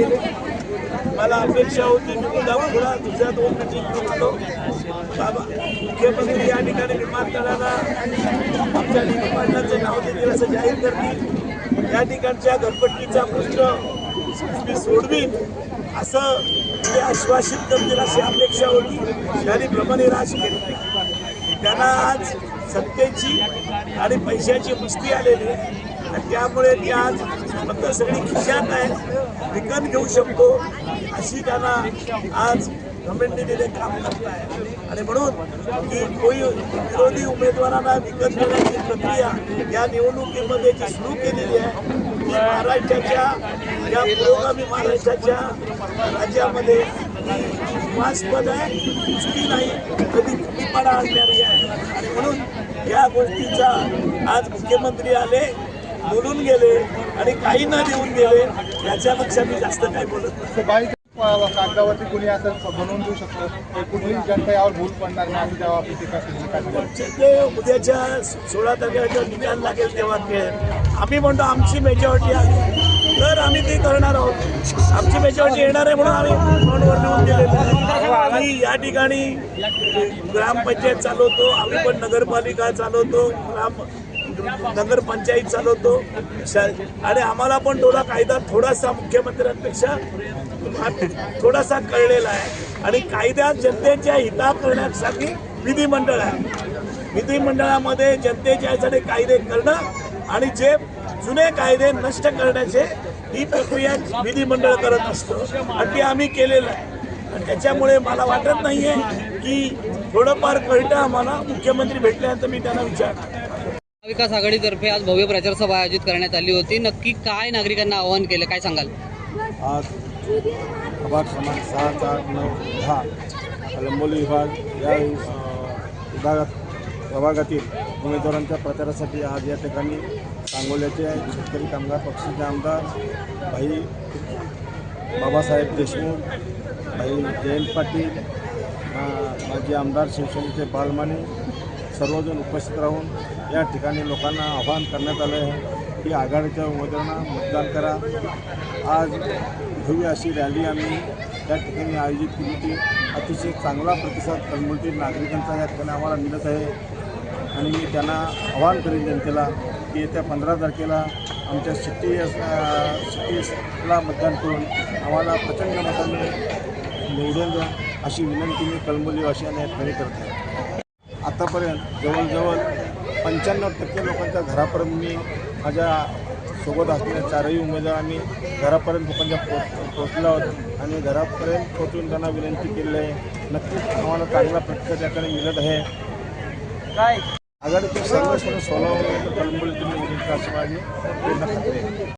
केले मला अपेक्षा होती मी जाऊन थोडा दुसऱ्या दोन मिटिंग बाबा मुख्यमंत्री या ठिकाणी विमानतळाला आमच्या निधी नाव देतील असं जाहीर करतील. या ठिकाणच्या घरपट्टीचा प्रश्न मी सोडवीन असं ते आश्वासित करतील अशी अपेक्षा होती. त्यांनी भ्रमनिराश केली त्यांना आज सत्तेची आणि पैशाची मस्ती आलेली आणि त्यामुळे ती आज फक्त सगळी खिशात आहे. विकत घेऊ शकतो अशी त्यांना आज गव्हर्नमेंटने काम करत आहे आणि म्हणून की कोणी विरोधी उमेदवारांना विकत घेण्याची प्रक्रिया या निवडणुकीमध्ये जी सुरू केलेली आहे ती महाराष्ट्राच्या या पुरोगामी महाराष्ट्राच्या राज्यामध्ये विश्वासपद आहे. चुकी नाही कधी फुटीपणा आणणारी आहे. आणि म्हणून या गोष्टीचा आज मुख्यमंत्री आले. बोलून गेले आणि काही न देऊन गेले याच्यापेक्षा मी जास्त काही बोलत कागदावरती कोणी असं बनवून देऊ शकतो? कुठेही जनता यावर भूल पडणार नाही सांगाल? ते उद्याच्या सोळा तारखेला निकाल लागेल तेव्हा आम्ही म्हणतो आमची मेजॉरिटी आहे. तर आम्ही ते करणार आहोत. आमची मेजॉरिटी येणार आहे म्हणून आम्ही फोनवर लिहून दिलेलं आम्ही या ठिकाणी ग्रामपंचायत चालवतो आम्ही पण नगरपालिका चालवतो ग्राम नगरपंचायत चालवतो. आणि आम्हाला पण थोडा कायदा थोडासा मुख्यमंत्र्यांपेक्षा थोडासा कळलेला आहे. आणि कायद्यात जनतेच्या हिता करण्यासाठी विधिमंडळ आहे. विधिमंडळामध्ये जनतेच्या यासाठी कायदे करणं आणि जे जुने कायदे नष्ट करण्याचे ही प्रक्रिया विधिमंडळ करत असतं. आणि ते आम्ही केलेलं आहे. आणि त्याच्यामुळे मला वाटत नाहीये की थोडंफार कळतं आम्हाला. मुख्यमंत्री भेटल्यानंतर मी त्यांना विचारणार. महाविकास आघाडीतर्फे आज भव्य प्रचार सभा आयोजित करण्यात आली होती. नक्की काय नागरिकांना आवाहन केलं? काय सांगाल? आज प्रभाग क्रमांक सहा चार नऊ दहा लंबोली विभाग या विभागात प्रभागातील उमेदवारांच्या प्रचारासाठी आज या ठिकाणी सांगोल्याचे शेतकरी कामगार पक्षाचे आमदार भाई बाबासाहेब देशमुख भाई जयंत पाटील माजी आमदार शिवसेनेचे बालमाने सर्वजण उपस्थित राहून या ठिकाणी लोकांना आवाहन करण्यात आलं आहे की आघाडीच्या उमेदवारांना मतदान करा. आज भव्य अशी रॅली आम्ही त्या ठिकाणी आयोजित केली होती. अतिशय चांगला प्रतिसाद कलमुलतील नागरिकांचा या ठिकाणी आम्हाला मिळत आहे. आणि मी त्यांना आवाहन करेन जनतेला की येत्या पंधरा तारखेला आमच्या सिटी सिटीला मतदान करून आम्हाला प्रचंड मतांनी निवडून अशी विनंती मी कळंबोलीवासियांना या ठिकाणी करत. आतापर्यंत जवळजवळ पंच्याण्णव टक्के लोकांच्या घरापर्यंत मी माझ्या सोबत असलेल्या चारही उमेदवारांनी घरापर्यंत लोकांच्या पोच पोचलो आहोत आणि घरापर्यंत पोचून त्यांना विनंती केली आहे. नक्कीच आम्हाला चांगला प्रतिसाद याकडे मिळत आहे. आघाडीचे सर्व सोळा कलंबोलीतील निवडणूक अशी माझी पूर्ण खात्री आहे.